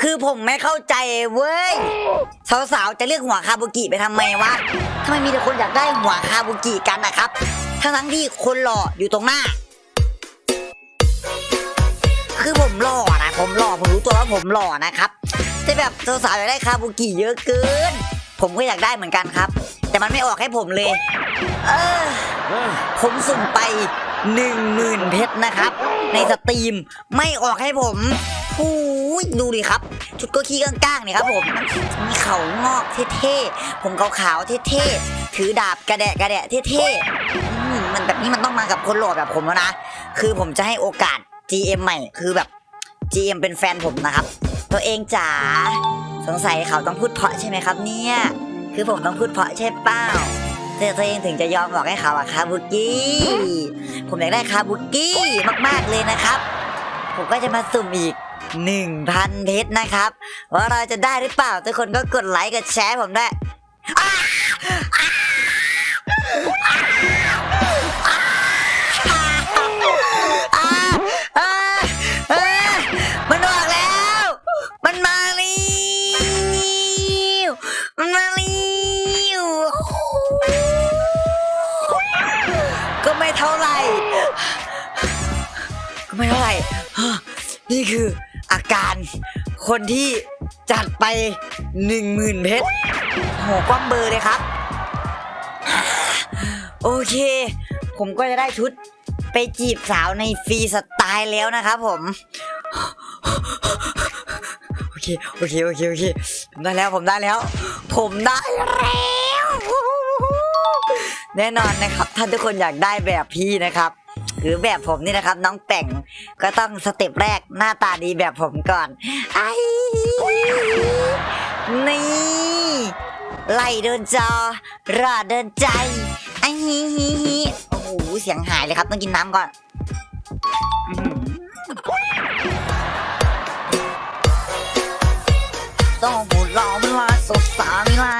คือผมไม่เข้าใจเว้ย สาวๆ จะเลือกหัวคาบุกิไปทำไมวะทำไมมีแต่คนอยากได้หัวคาบุกิกันนะครับ ทั้งๆที่คนหล่ออยู่ตรงหน้า คือผมหล่อนะผมหล่อผมรู้ตัวว่าผมหล่อนะครับแต่แบบสาวๆอยากได้คาบุกิเยอะเกิน ผมก็อยากได้เหมือนกันครับ แต่มันไม่ออกให้ผมเลย เออ ผมสุ่มไปหนึ่งหมื่นเพชรนะครับ ในสตรีมไม่ออกให้ผม หูยดูดิครับ ชุดก็ขี้ก้างๆเนี่ยครับผมมีเขางอกเท่ๆ ผมขาวๆเท่ๆ ถือดาบกระแดะกระแดะเท่ๆมันแบบนี้มันต้องมากับคนหล่อแบบผมแล้วนะ คือผมจะให้โอกาส GM ใหม่ คือแบบ GM เป็นแฟนผมนะครับ ตัวเองจ๋า สงสัยเขาต้องพูดเพาะใช่ไหมครับเนี่ย คือผมต้องพูดเพาะใช่เปล่าเธอตัวเองถึงจะยอมบอกให้เขาอะคาบุกี้ ผมอยากได้คาบุกี้มากๆเลยนะครับ ผมก็จะมาสุ่มอีก 1,000เพชรนะครับ ว่าเราจะได้หรือเปล่า ทุกคนก็กดไลค์กดแชร์ผมด้วยมันออกแล้ว มันมาแล้วมันมาแล้วก็ไม่เท่าไหร่ ก็ไม่เท่าไหร่ฮะนี่คือ การ คนที่จัดไปหนึ่งหมื่นเพชรโหกว้างเบอร์เลยครับ โอเค ผมก็จะได้ชุดไปจีบสาวในฟรีสไตล์แล้วนะครับผม โอเค โอเค โอเค โอเค ผมได้แล้ว ผมได้แล้ว ผมได้แล้ว แน่นอนนะครับ ถ้าทุกคนอยากได้แบบพี่นะครับ หรือแบบผมนี่นะครับ น้องแต่งก็ต้องสเต็ปแรกหน้าตาดีแบบผมก่อนไอ้นี่ไล่เดินจอรอเดินใจไอ้ฮิฮิฮิโอ้โหเสียงหายเลยครับต้องกินน้ำก่อนต้องพูดร้อเวลาสดสาเวลา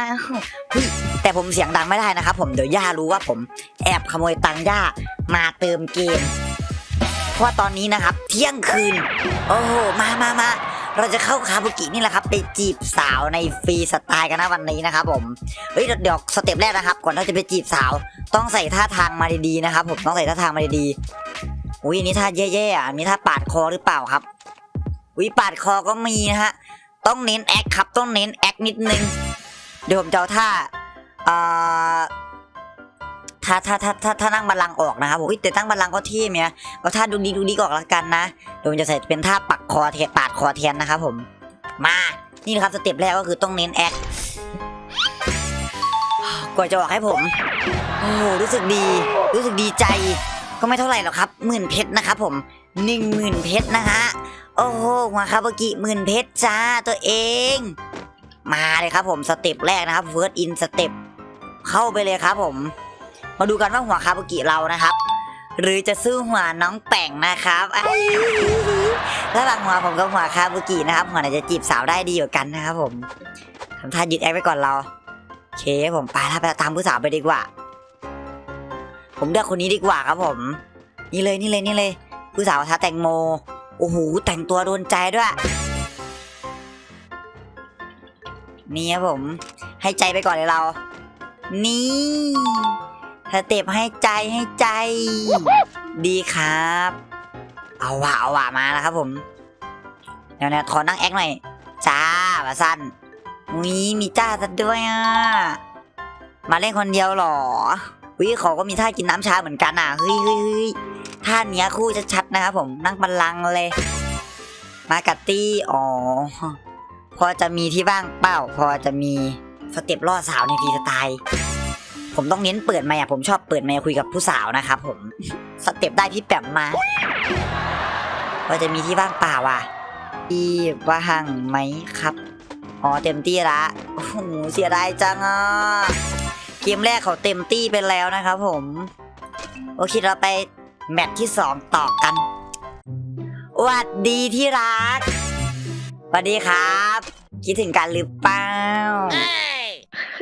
แต่ผมเสียงดังไม่ได้นะครับ ผมเดี๋ยวย่ารู้ว่าผมแอบขโมยตังค์ย่า มาเติมเกม เพราะว่าตอนนี้นะครับ เที่ยงคืน โอ้โห มามามาเราจะเข้าคาบุกินี่แหละครับ ไปจีบสาวในฟรีสไตล์กันนะวันนี้นะครับผมเฮ้ยเดี๋ยวสเต็ปแรกนะครับ ก่อนที่จะไปจีบสาว ต้องใส่ท่าทางมาดีๆนะครับ ผมต้องใส่ท่าทางมาดีๆอุ้ยนนี้ท่าแย่ๆอะมีท่าปาดคอหรือเปล่าครับอุ้ยปาดคอก็มีนะฮะต้องเน้นแอคครับต้องเน้นแอคนิดนึงเดี๋ยวผมจะเอาท่าอ่อ ท่าท่าท่าท่าท่านั่งบัลลังก์ออกนะครับผมแต่ตั้งบัลลังก์ก็เท่เมียก็ท่าดูดีดูดีก่อนละกันนะเดี๋ยวจะใส่เป็นท่าปักคอเทปาดคอแทนนะครับผมมานี่นะครับสเต็ปแรกก็คือต้องเน้นแอคกว่าจะออกให้ผมโอ้รู้สึกดี รู้สึกดีใจ ก็ไม่เท่าไหร่หรอกครับหมื่นเพชรนะครับผมหนึ่งหมื่นเพชรนะฮะโอ้โหมาคาบากิหมื่นเพชรจ้าตัวเอง มาเลยครับผมสเต็ปแรกนะครับ first in สเต็ปเข้าไปเลยครับผม มาดูกันว่าหัวคาบากิเรานะครับ หรือจะสู้หัวน้องแป่งนะครับไอ้ระหว่างหัวผมกับหัวคาบุกินะครับ หัวไหนจะจีบสาวได้ดีกว่ากันนะครับ ผมทำท่ายึดแอคไปก่อนเราโอเคผมไปแล้วไปตามผู้สาวไปดีกว่า ผมเลือกคนนี้ดีกว่าครับผม นี่เลยนี่เลยนี่เลย ผู้สาวท้าแตงโมโอ้โหแต่งตัวโดนใจด้วยนี่ครับผม ให้ใจไปก่อนเลยเรา นี่ สเต็ปให้ใจให้ใจ ดีครับ เอาว่ะเอาว่ะมาแล้วครับผมเดี๋ยวนะขอนั่งแอคหน่อย จ้ามาสั้นมีมีจ้าซะด้วยอะ มาเล่นคนเดียวหรอวิเขาก็มีท่ากินน้ำชาเหมือนกันอะ เฮ้ยเฮ้ยเฮ้ยท่าเนี้ยคู่ชัดๆนะครับผมนั่งบัลลังเลย มากัตตี้ อ๋อ พอจะมีที่ว่างเปล่า พอจะมีสเต็ปล่อสาวในฟีสไตล์ ผมต้องเน้นเปิดไมค์อะผมชอบเปิดไมค์คุยกับผู้สาวนะครับผมสเต็ปได้พี่แปมมาพอจะมีที่ว่างเปล่าอะที่ว่างไหมครับอ๋อเต็มที่ละโอ้โหเสียดายจังอะเกมแรกเขาเต็มตี้ไปแล้วนะครับผมโอเคเราไปแมตช์ที่สองต่อกันหวัดดีที่รักสวัสดีครับ คิดถึงกันหรือเปล่า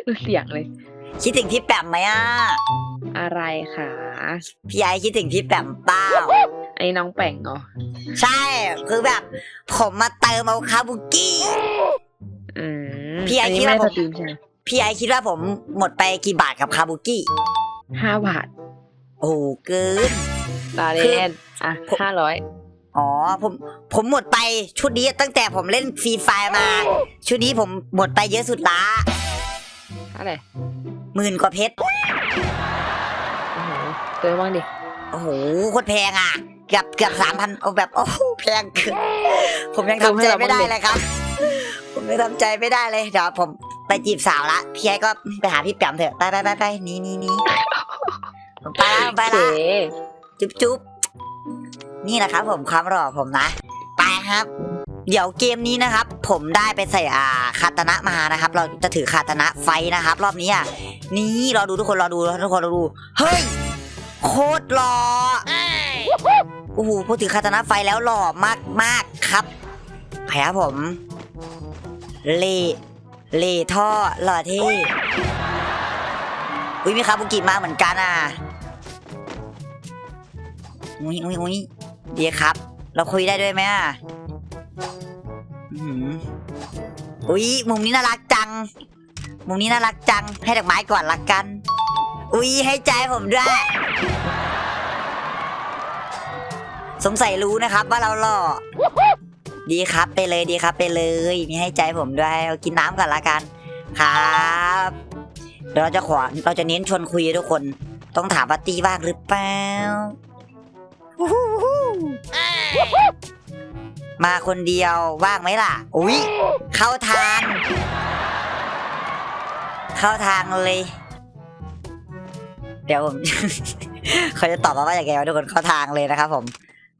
ดูเสียงเลย คิดถึงพี่แปมไหมอะ อะไรคะพี่ไอคิดถึงพี่แปมเป้าไอ้น้องแป่งเหรอใช่ คือแบบ ผมมาเติมเอาคาบุกี้ อืมพี่ไอ้นนี้คิดว่าไม่ผมสตรีมใช่ไหมพี่ไอคิดว่าผมหมดไปกี่บาทกับคาบุกี้ ห้าบาทโอ้เกินลาคือเล่นอะห้าร้อยอ๋อผมผมหมดไปชุดนี้ตั้งแต่ผมเล่นฟรีไฟมา ชุดนี้ผมหมดไปเยอะสุดละเท่าไหร่ หมื่นกว่าเพชร โอ้โหเติมบ้างดิ โอ้โหโคตรแพงอะ เกือบเกือบสามพันเอาแบบ โอ้โหแพงเกินผมยังทำใจไม่ได้เลยครับ ผมยังทำใจไม่ได้เลยเดี๋ยวผมไปจีบสาวละพี่ไอ้ก็ไปหาพี่แปมเถอะไปไปไปไปหนี่นี่นี่ผมไปละผมไปเก๋ละจุ๊บจุ๊บนี่แหละครับ ผมความหล่อผมนะ ไปครับ เดี๋ยวเกมนี้นะครับ ผมได้ไปใส่อ่าคาตนะมานะครับ เราจะถือคาตนะไฟนะครับ รอบนี้อะนี่รอดูทุกคนรอดูทุกคนรอดู เฮ้ย โคตรหล่อโอ้โหพูดถึงคาตนะไฟแล้วหล่อมากมากครับไปครับผม เลเลท่อหล่อเท่อุ้ยมีคาบุกิมาเหมือนกันอะอุ้ยอุ้ยอุ้ยดีครับ เราคุยได้ด้วยไหมอะ อุ้ยมุมนี้น่ารักจัง มุมนี้น่ารักจัง ให้ดอกไม้ก่อนละกัน อุ้ยให้ใจผมด้วยสงสัยรู้นะครับว่าเราหล่อ ดีครับไปเลยดีครับไปเลย มีให้ใจผมด้วยเอากินน้ำก่อนละกัน ครับเดี๋ยวเราจะขอเราจะเน้นชวนคุยทุกคน ต้องถามว่าตีว่างหรือเปล่า มาคนเดียวว่างไหมล่ะ อุ้ยเข้าทาง เข้าทางเลย เดี๋ยวผม เขาจะตอบมาว่าอย่างไงวะทุกคนเข้าทางเลยนะครับผม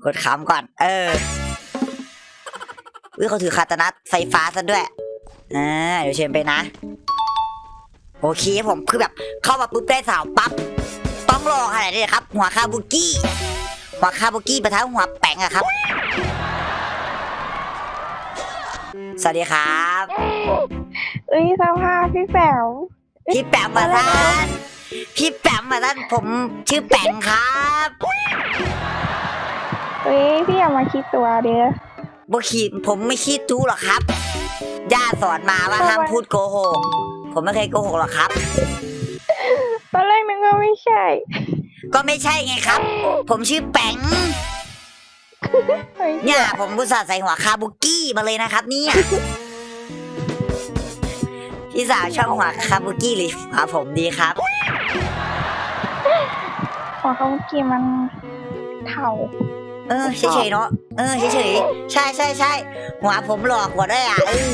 กดขำก่อน เอออุ้ยเขาถือคาตานะไฟฟ้าซะด้วยอ่าเดี๋ยวเชิญไปนะ โอเคผมคือแบบเข้ามาปุ๊บได้สาวปั๊บต้องรอขนาดนี้ครับ หัวคาบุกี้หัวคาบุกี้ประทับหัวแป้งอะครับ สวัสดีครับเอ้ยสภาพพี่แป๋วพี่แปมมาท่านพี่แปมมาท่านผมชื่อแปงครับเอ้ยพี่อย่ามาคิดตัวเด้อ บุขีผมไม่คิดจู้หรอกครับย่าสอนมาว่าห้ามพูดโกหกผมไม่เคยโกหกหรอกครับ ตอนแรกนึกว่าไม่ใช่ ก็ไม่ใช่ไงครับ ผมชื่อแปง เฮ้ยเนี่ยผมบุษาห์ใส่หัวคาบุกี้มาเลยนะครับ เนี่ยพี่สาวชอบหัวคาบุกี้หรือหัวผมดีครับ หัวเขาเมื่อกี้มันเท่าเออเฉยๆเนาะเออเฉยๆใช่ใช่ใช่หัวผมหลอกกว่าด้วยอะเออ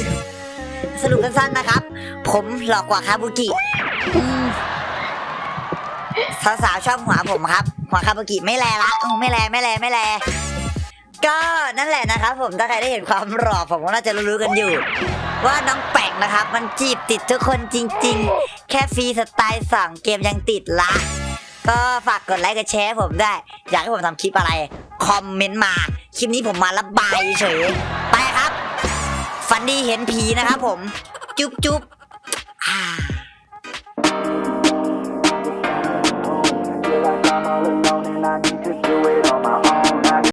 สรุปสั้นๆนะครับ ผมหลอกกว่าคาบุกิอืมสาวๆชอบหัวผมครับ หัวคาบุกิไม่แลละอืมไม่แลไม่แลไม่แล ก็นั่นแหละนะครับผมถ้าใครได้เห็นความหล่อผมก็น่าจะรู้ๆกันอยู่ ว่าน้องแป่งนะครับ มันจีบติดทุกคนจริง ๆ แค่ฟรีสไตล์สั่งเกมยังติดละก็ฝากกดไลค์กดแชร์ผมได้ อยากให้ผมทำคลิปอะไร คอมเมนต์มา คลิปนี้ผมมาระบายเฉยไปครับ ฟันดีเห็นผีนะครับผม จุ๊บจุ๊บอ่า